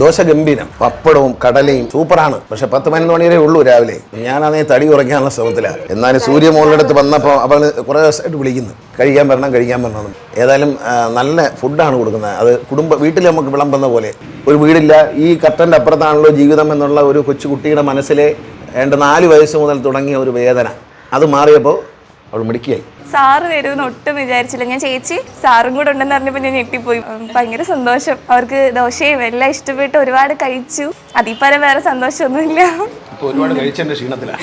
ദോശ ഗംഭീരം പപ്പടവും കടലയും സൂപ്പറാണ്. പക്ഷെ പത്ത് പതിനൊന്ന് മണിവരെ ഉള്ളൂ രാവിലെ. ഞാനാണെ തടി കുറയ്ക്കാനുള്ള ശ്രമത്തിലാണ് എന്നാലും സൂര്യ മോളുടെ വന്നപ്പോൾ അവൾ കുറേ ദിവസമായിട്ട് വിളിക്കുന്നു. കഴിക്കാൻ വരണം കഴിക്കാൻ വരണം ഏതായാലും നല്ല ഫുഡാണ് കൊടുക്കുന്നത്. അത് കുടുംബ വീട്ടിൽ നമുക്ക് വിളമ്പുന്ന പോലെ. ഒരു വീടില്ല ഈ കട്ടന്റെ അപ്പുറത്താണല്ലോ ജീവിതം എന്നുള്ള ഒരു കൊച്ചു കുട്ടിയുടെ മനസ്സിലെ രണ്ട് നാല് വയസ്സ് മുതൽ തുടങ്ങിയ ഒരു വേദന. അത് മാറിയപ്പോൾ അവൾ മിടുക്കിയായി. സാറ് വരുമെന്ന് ഒട്ടും വിചാരിച്ചില്ല. ഞാൻ ചേച്ചി സാറും കൂടെ ഉണ്ടെന്ന് പറഞ്ഞപ്പോൾ ഞാൻ ഞെട്ടിപ്പോയി. ഭയങ്കര സന്തോഷം. അവർക്ക് ദോശയും എല്ലാം ഇഷ്ടപ്പെട്ട് ഒരുപാട് കഴിച്ചു. അതിപ്പരം വേറെ സന്തോഷമൊന്നുമില്ല. ഒരുപാട് ക്ഷീണത്തിലാണ്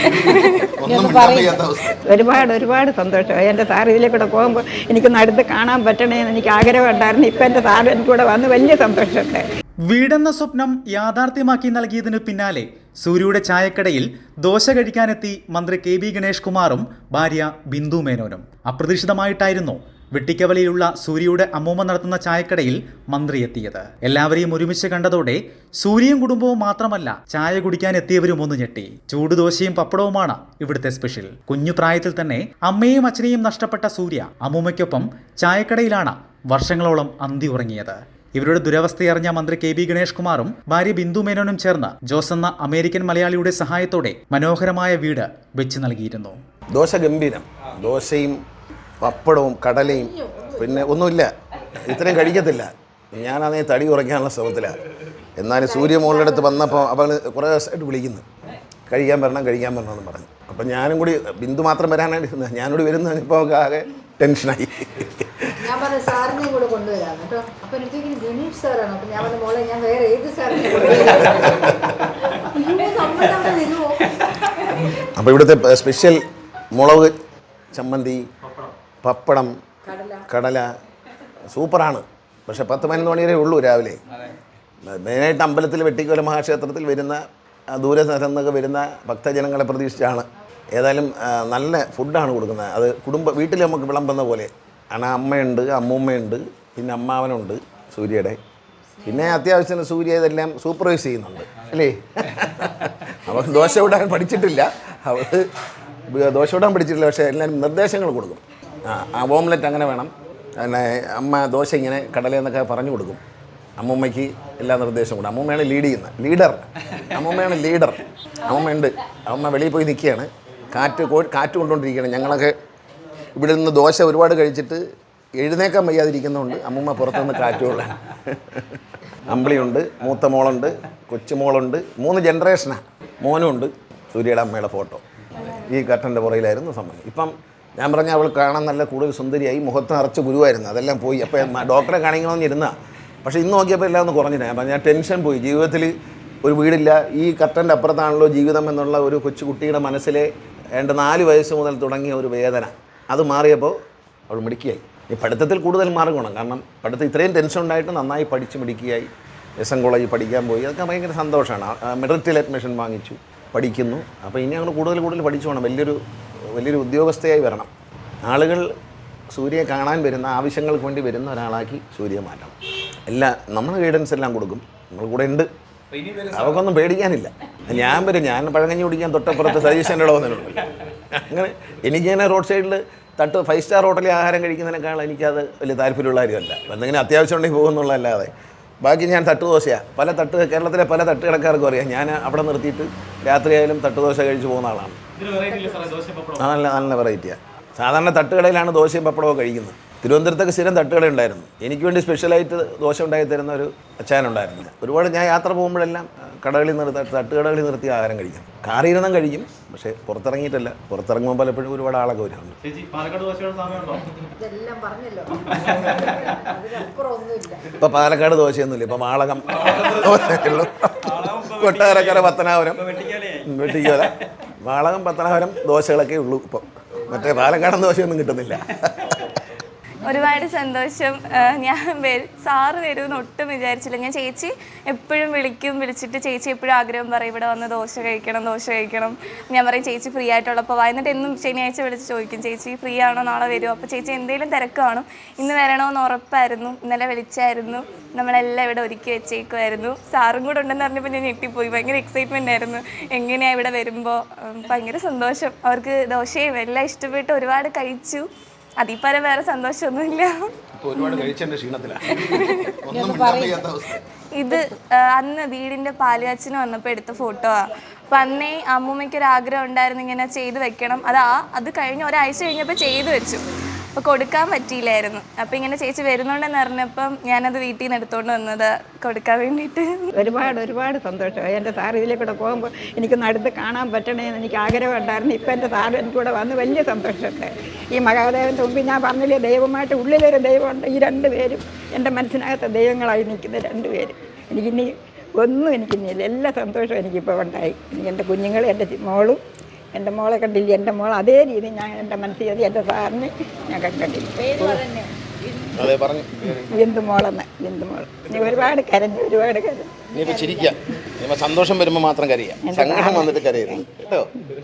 ഒരുപാട് ഒരുപാട് സന്തോഷം. എന്റെ സാർ ഇതിലെ കൂടെ പോകുമ്പോൾ എനിക്കൊന്ന് അടുത്ത് കാണാൻ പറ്റണേന്ന് എനിക്ക് ആഗ്രഹം ഉണ്ടായിരുന്നു. ഇപ്പം എന്റെ സാർ എനിക്കൂടെ വന്ന് വലിയ സന്തോഷമുണ്ട്. വീടെന്ന സ്വപ്നം യാഥാർത്ഥ്യമാക്കി നൽകിയതിനു പിന്നാലെ സൂര്യയുടെ ചായക്കടയിൽ ദോശ കഴിക്കാനെത്തി മന്ത്രി കെ ബി ഗണേഷ് കുമാറും ഭാര്യ ബിന്ദു മേനോനും. അപ്രതീക്ഷിതമായിട്ടായിരുന്നു വെട്ടിക്കവലയിലുള്ള സൂര്യയുടെ അമ്മൂമ്മ നടത്തുന്ന ചായക്കടയിൽ മന്ത്രി എത്തിയത്. എല്ലാവരെയും ഒരുമിച്ച് കണ്ടതോടെ സൂര്യയും കുടുംബവും മാത്രമല്ല ചായ കുടിക്കാൻ എത്തിയവരും ഒന്ന് ഞെട്ടി. ചൂടുദോശയും പപ്പടവുമാണ് ഇവിടുത്തെ സ്പെഷ്യൽ. കുഞ്ഞു പ്രായത്തിൽ തന്നെ അമ്മയും അച്ഛനെയും നഷ്ടപ്പെട്ട സൂര്യ അമ്മൂമ്മയ്ക്കൊപ്പം ചായക്കടയിലാണ് വർഷങ്ങളോളം അന്തി ഉറങ്ങിയത്. ഇവരുടെ ദുരവസ്ഥയറിഞ്ഞ മന്ത്രി കെ ബി ഗണേഷ് കുമാറും ഭാര്യ ബിന്ദു മേനോനും ചേർന്ന് ജോസ് എന്ന അമേരിക്കൻ മലയാളിയുടെ സഹായത്തോടെ മനോഹരമായ വീട് വെച്ച് നൽകിയിരുന്നു. ദോശ ഗംഭീരം ദോശയും പപ്പടവും കടലയും പിന്നെ ഒന്നുമില്ല. ഇത്രയും കഴിക്കത്തില്ല. ഞാനാണേ തടി കുറയ്ക്കാനുള്ള ശ്രമത്തിലാണ് എന്നാലും സൂര്യ അടുത്ത് വന്നപ്പോൾ അവൾ കുറേ ദിവസമായിട്ട് വിളിക്കുന്നു. കഴിക്കാൻ വരണം കഴിക്കാൻ വരണം എന്ന് പറഞ്ഞു. അപ്പം ഞാനും കൂടി ബിന്ദു മാത്രം വരാനായിട്ട് ഞാനോട് വരുന്ന ഇപ്പോൾ ആകെ ടെൻഷനായി ഞാൻ പറഞ്ഞ സാറിനെയും കൂടെ കൊണ്ടുവരാം കേട്ടോ. അപ്പൊ എനിക്ക് ഗണേഷ് സാറാണ്. അപ്പൊ ഞാൻ പറഞ്ഞ മോളെ ഞാൻ വേറെ ഏത് സാറിനെ അപ്പൊ അവിടെ വരുമോ അപ്പൊ ഇവിടുത്തെ സ്പെഷ്യൽ മുളക് ചമ്മന്തി പപ്പടം. കടല. സൂപ്പറാണ്. പക്ഷെ പത്ത് പതിനൊന്ന് മണി വരെ ഉള്ളൂ രാവിലെ. മെയിനായിട്ട് അമ്പലത്തിൽ വെട്ടിക്കോല മഹാക്ഷേത്രത്തിൽ വരുന്ന ദൂര നിന്നൊക്കെ വരുന്ന ഭക്തജനങ്ങളെ പ്രതീക്ഷിച്ചാണ്. ഏതായാലും നല്ല ഫുഡാണ് കൊടുക്കുന്നത്. അത് കുടുംബ വീട്ടിൽ നമുക്ക് വിളമ്പുന്ന പോലെ. കാരണം അമ്മയുണ്ട് അമ്മൂമ്മയുണ്ട് പിന്നെ അമ്മാവനുണ്ട് സൂര്യയുടെ. പിന്നെ അത്യാവശ്യത്തിന് സൂര്യ ഇതെല്ലാം സൂപ്പർവൈസ് ചെയ്യുന്നുണ്ട് അല്ലേ? അവൾ ദോശ വിടാൻ പഠിച്ചിട്ടില്ല. അവൾ ദോശ വിടാൻ പഠിച്ചിട്ടില്ല പക്ഷേ എല്ലാവരും നിർദ്ദേശങ്ങൾ കൊടുക്കും. ആ ഓംലെറ്റ് അങ്ങനെ വേണം. പിന്നെ അമ്മ ദോശ ഇങ്ങനെ കടലെന്നൊക്കെ പറഞ്ഞു കൊടുക്കും. അമ്മൂമ്മയ്ക്ക് എല്ലാ നിർദ്ദേശവും കൊടുക്കും. അമ്മൂമ്മയാണ് ലീഡ് ചെയ്യുന്നത് ലീഡർ അമ്മൂമ്മയാണ് ലീഡർ അമ്മൂമ്മയുണ്ട്. അമ്മ വെളിയിൽ പോയി നിൽക്കുകയാണ്. കാറ്റ് കാറ്റ് കൊണ്ടുകൊണ്ടിരിക്കുകയാണ്. ഞങ്ങളൊക്കെ ഇവിടെ നിന്ന് ദോശ ഒരുപാട് കഴിച്ചിട്ട് എഴുന്നേക്കാൻ വയ്യാതിരിക്കുന്നതുകൊണ്ട് അമ്മൂമ്മ പുറത്തുനിന്ന് കാറ്റ് കൊള്ളാൻ അമ്പിളിയുണ്ട് മൂത്ത മോളുണ്ട് കൊച്ചുമോളുണ്ട് മൂന്ന് ജനറേഷനാണ് മോനും ഉണ്ട് സൂര്യയുടെ അമ്മയുടെ ഫോട്ടോ. ഈ കട്ടന്റെ പുറയിലായിരുന്നു സമയം. ഇപ്പം ഞാൻ പറഞ്ഞ അവൾ കാണാൻ നല്ല കൂടുതൽ സുന്ദരിയായി മുഖത്ത് നിറച്ച് ഗുരുവായിരുന്നു. അതെല്ലാം പോയി. അപ്പോൾ ഡോക്ടറെ കാണിക്കണമെന്ന് ഇരുന്ന. പക്ഷേ ഇന്ന് നോക്കിയപ്പോൾ എല്ലാം ഒന്ന് കുറഞ്ഞില്ല. ഞാൻ പറഞ്ഞാൽ ടെൻഷൻ പോയി. ജീവിതത്തിൽ ഒരു വീടില്ല. ഈ കട്ടന്റെ അപ്പുറത്താണല്ലോ ജീവിതം എന്നുള്ള ഒരു കൊച്ചുകുട്ടിയുടെ മനസ്സിലെ രണ്ട് നാല് വയസ്സ് മുതൽ തുടങ്ങിയ ഒരു വേദന. അത് മാറിയപ്പോൾ അവൾ മിടുക്കിയായി. ഈ പഠിത്തത്തിൽ കൂടുതൽ മാർക്ക് വേണം കാരണം പഠിത്തം ഇത്രയും ടെൻഷൻ ഉണ്ടായിട്ട് നന്നായി പഠിച്ച് മിടുക്കിയായി. എസ് എൻ കോളേജിൽ പഠിക്കാൻ പോയി. അതൊക്കെ ഭയങ്കര സന്തോഷമാണ്. മെറിറ്റിൽ അഡ്മിഷൻ വാങ്ങിച്ചു പഠിക്കുന്നു. അപ്പോൾ ഇനി ഞങ്ങൾ കൂടുതൽ കൂടുതൽ പഠിച്ചു വേണം വലിയൊരു വലിയൊരു ഉദ്യോഗസ്ഥയായി വരണം. ആളുകൾ സൂര്യയെ കാണാൻ വരുന്ന ആവശ്യങ്ങൾക്ക് വേണ്ടി വരുന്ന ഒരാളാക്കി സൂര്യയെ മാറ്റണം. എല്ലാ നമ്മൾ ഗൈഡൻസ് എല്ലാം കൊടുക്കും. നമ്മൾ കൂടെ ഉണ്ട്. അവർക്കൊന്നും പേടിക്കാനില്ല. ഞാൻ വരും. ഞാൻ പഴങ്ങഞ്ഞി കുടിക്കാൻ തൊട്ടപ്പുറത്ത് സജീഷന്റെ ഇടവന്നിട്ടുണ്ട് അങ്ങനെ അങ്ങനെ എനിക്കിങ്ങനെ റോഡ് സൈഡിൽ തട്ട് ഫൈവ് സ്റ്റാർ ഹോട്ടലിൽ ആഹാരം കഴിക്കുന്നതിനേക്കാൾ എനിക്കത് വലിയ താല്പര്യമുള്ള കാര്യമല്ല. എന്തെങ്കിലും അത്യാവശ്യം ഉണ്ടെങ്കിൽ പോകുന്നുള്ളതല്ലാതെ ബാക്കി ഞാൻ തട്ടുദോശയാണ് പല തട്ട് കേരളത്തിലെ പല തട്ടുകടക്കാർക്കും അറിയാം. ഞാൻ അവിടെ നിർത്തിയിട്ട് രാത്രിയായാലും തട്ടുദോശ കഴിച്ച് പോകുന്ന ആളാണ്. ആ, നല്ല നല്ല വെറൈറ്റിയാണ് സാധാരണ തട്ടുകടയിലാണ് ദോശയും പപ്പടവും കഴിക്കുന്നത്. തിരുവനന്തപുരത്തൊക്കെ സ്ഥിരം തട്ടുകട ഉണ്ടായിരുന്നു എനിക്ക് വേണ്ടി സ്പെഷ്യലായിട്ട് ദോശ ഉണ്ടാക്കി തരുന്ന ഒരു അച്ചാനുണ്ടായിരുന്നില്ല ഒരുപാട് ഞാൻ യാത്ര പോകുമ്പോഴെല്ലാം കടകളിൽ നിർത്തി തട്ടുകടകളിൽ നിർത്തി ആഹാരം കഴിക്കും. കാറിയിരുന്നം കഴിക്കും പക്ഷേ പുറത്തിറങ്ങിയിട്ടല്ല. പുറത്തിറങ്ങുമ്പോൾ പലപ്പോഴും ഒരുപാട് ആളൊക്കെ വരുന്നുണ്ട്. ഇപ്പം പാലക്കാട് ദോശയൊന്നുമില്ല. ഇപ്പം വാളകം ദോശയുള്ളൂ. കൊട്ടാരക്കര പത്തനാപുരം. വെട്ടിക്കോല. വാളകം പത്തനാപുരം ദോശകളൊക്കെ ഉള്ളൂ ഇപ്പം. മറ്റേ പാലക്കാടൻ ദോശയൊന്നും കിട്ടുന്നില്ല. ഒരുപാട് സന്തോഷം. ഞാൻ വരും വരുമെന്ന് ഒട്ടും വിചാരിച്ചില്ല. ഞാൻ ചേച്ചി എപ്പോഴും വിളിക്കും വിളിച്ചിട്ട് ചേച്ചി എപ്പോഴും ആഗ്രഹം പറയും ഇവിടെ വന്ന് ദോശ കഴിക്കണം ദോശ കഴിക്കണം. ഞാൻ പറയും ചേച്ചി ഫ്രീ ആയിട്ടുള്ളപ്പോൾ വാ. എന്നും ശനിയാഴ്ച വിളിച്ച് ചോദിക്കും ചേച്ചി ഫ്രീ ആണോ? നാളെ വരുമോ അപ്പോൾ ചേച്ചി എന്തെങ്കിലും തിരക്ക് കാണും. ഇന്ന് വരണമെന്ന് ഉറപ്പായിരുന്നു. ഇന്നലെ വിളിച്ചായിരുന്നു. നമ്മളെല്ലാം ഇവിടെ ഒരുക്കി വെച്ചേക്കുമായിരുന്നു സാറും കൂടെ ഉണ്ടെന്ന് പറഞ്ഞപ്പോൾ ഞാൻ ഞെട്ടിപ്പോയി. ഭയങ്കര എക്സൈറ്റ്മെന്റ് ആയിരുന്നു. എങ്ങനെയാണ് ഇവിടെ വരുമ്പോൾ ഭയങ്കര സന്തോഷം. അവർക്ക് ദോശയും എല്ലാം ഇഷ്ടപ്പെട്ട് ഒരുപാട് കഴിച്ചു. അതിൽ പരം വേറെ സന്തോഷമൊന്നുമില്ല. ഒരുപാട് കഴിച്ചതിന്റെ ക്ഷീണത്തിലാണ് ഇത് അന്ന് വീടിന്റെ പാലുകാച്ചിന് വന്നപ്പോൾ എടുത്ത ഫോട്ടോ ആ. അപ്പൊ അന്നേ അമ്മൂമ്മയ്ക്ക് ഒരു ആഗ്രഹം ഉണ്ടായിരുന്നു ഇങ്ങനെ ചെയ്തു വെക്കണം. അത് ആ അത് കഴിഞ്ഞ് ഒരാഴ്ച കഴിഞ്ഞപ്പോൾ ചെയ്തു വെച്ചു. അപ്പോൾ കൊടുക്കാൻ പറ്റിയില്ലായിരുന്നു. അപ്പൊ ഇങ്ങനെ ചേച്ചി വരുന്നുണ്ടെന്ന് അറിഞ്ഞപ്പം ഞാനത് വീട്ടിൽ നിന്ന് എടുത്തോണ്ട് വന്നത് കൊടുക്കാൻ വേണ്ടിയിട്ട്. ഒരുപാട് ഒരുപാട് സന്തോഷമായി എന്റെ സാർ ഇതിലേക്കൂടെ കൂടെ പോകുമ്പോൾ എനിക്ക് അടുത്ത് കാണാൻ പറ്റണേ എന്ന് എനിക്ക് ആഗ്രഹം ഉണ്ടായിരുന്നു. ഇപ്പം എന്റെ സാർ എനിക്ക് കൂടെ വന്ന് വലിയ സന്തോഷമുണ്ട്. ഈ മഹാദേവന്റെ മുമ്പിൽ ഞാൻ പറഞ്ഞില്ലേ ദൈവമായിട്ട് ഉള്ളിലൊരു ദൈവമുണ്ട്. ഈ രണ്ട് പേരും എന്റെ മനസ്സിനകത്ത് ദൈവങ്ങളായി നിൽക്കുന്ന രണ്ട് എനിക്കിനി ഒന്നും എനിക്കിന്നില്ല എല്ലാ സന്തോഷവും എനിക്കിപ്പോൾ ഉണ്ടായി. എന്റെ കുഞ്ഞുങ്ങളും എന്റെ മോളും എന്റെ മോളെ കണ്ടില്ല? എന്റെ മോൾ അതേ രീതി ഞാൻ എന്റെ മനസ്സിൽ അത് എന്റെ സാറിന് ഞാൻ കണ്ടില്ല ബിന്ദു മോളെന്ന് ബിന്ദു മോൾ. നീ ഒരുപാട് കരഞ്ഞു ഒരുപാട് കരഞ്ഞു. സന്തോഷം വരുമ്പോൾ മാത്രം കരയാം. സങ്കടം വന്നിട്ട് കരയരുത് കേട്ടോ?